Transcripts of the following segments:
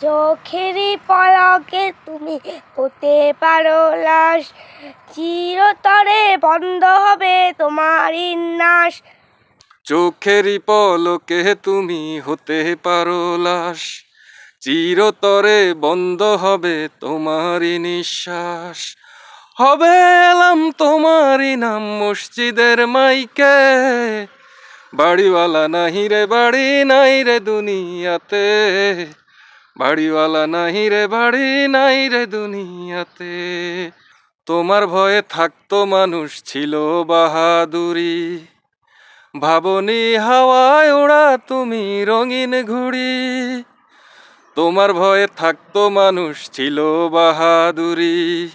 চোখেরই পলকে তুমি হতে পারো লাশ। চিরতরে বন্ধ হবে তোমার নাশ। চোখেরই পলকে তুমি হতে পারো লাশ। চিরতরে বন্ধ হবে তোমারই নিঃশ্বাস। হবে এলাম তোমারই নাম মসজিদের মাইকে। বাড়িওয়ালা নাহি রে, বাড়ি নাই রে দুনিয়াতে। বাড়িওয়ালা নাহি রে, বাড়ি নাই রে দুনিয়াতে। তোমার ভয়ে থাকতো মানুষ ছিল বাহাদুরি। ভাবনি হাওয়ায় ওড়া তুমি রঙিন ঘুড়ি। তোমার ভয়ে থাকতো মানুষ ছিল বাহাদুরি।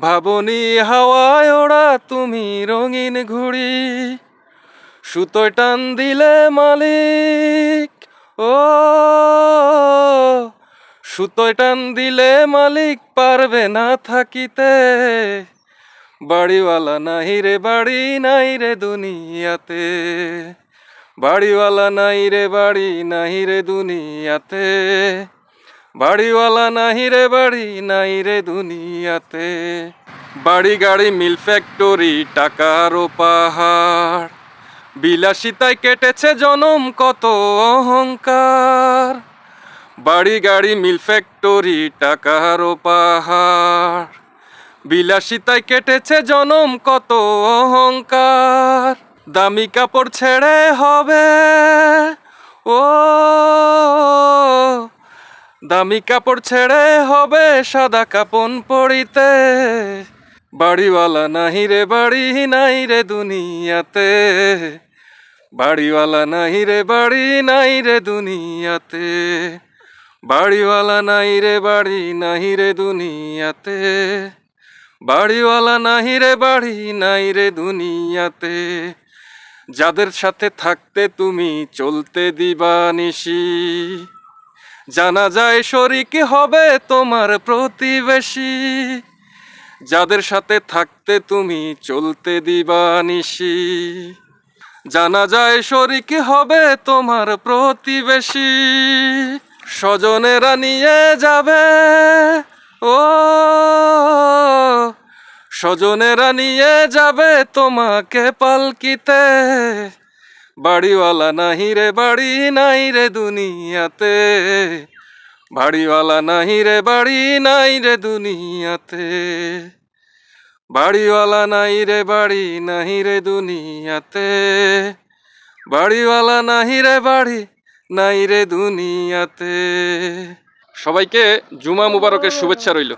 ভাবনি হাওয়ায় ওড়া তুমি রঙিন ঘুড়ি। সুতোয় টান দিলে মালিক, ও সুতোয় টান দিলে মালিক পারবে না থাকিতে। বাড়িওয়ালা নাই রে, বাড়ি নাই রে দুনিয়াতে। বাড়িওয়ালা নাই রে, বাড়ি নাই রে দুনিয়াতে। বাড়িওয়ালা নাহি রে, বাড়ি নাই রে দুনিয়াতে। বাড়ি গাড়ি মিল ফ্যাক্টরি, টাকার পাহাড় বিলাসিতায় কেটেছে জনম কত অহংকার। বাড়ি গাড়ি মিল ফ্যাক্টরি টাকার পাহাড়। বিলাসিতায় কেটেছে জনম কত অহংকার। দামি কাপড় ছেড়ে হবে। ও, দামি কাপড় ছেড়ে হবে সাদা কাপন পড়িতে বাড়িওয়ালা নাহি রে, বাড়ি নাই রে দুনিয়াতে। বাড়িওয়ালা নাহি রে, বাড়ি নাই রে দুনিয়াতে। বাড়িওয়ালা নাই রে বাড়ি নাহি রে দুনিয়াতে। বাড়িওয়ালা নাহি রে বাড়ি, নাই রে দুনিয়াতে। যাদের সাথে থাকতে তুমি চলতে দিবা নিশি। জানা যায় শরিক হবে তোমার প্রতিবেশী। যাদের সাথে থাকতে তুমি চলতে দিবা নিশি। জানা যায় শরিক হবে তোমার প্রতিবেশী। স্বজনেরা নিয়ে যাবে। ও, স্বজনেরা নিয়ে যাবে তোমাকে পালকিতে। বাড়িওয়ালা নাহি রে, বাড়ি নাই রে দুনিয়াতে। বাড়িওয়ালা নাহি রে, বাড়ি নাই রে দুনিয়াতে। বাড়িওয়ালা নাই রে, বাড়ি নাহি রে দুনিয়াতে। বাড়িওয়ালা নাহি রে, বাড়ি নাই রে দুনিয়াতে। সবাইকে জুমা মুবারকের শুভেচ্ছা রইল।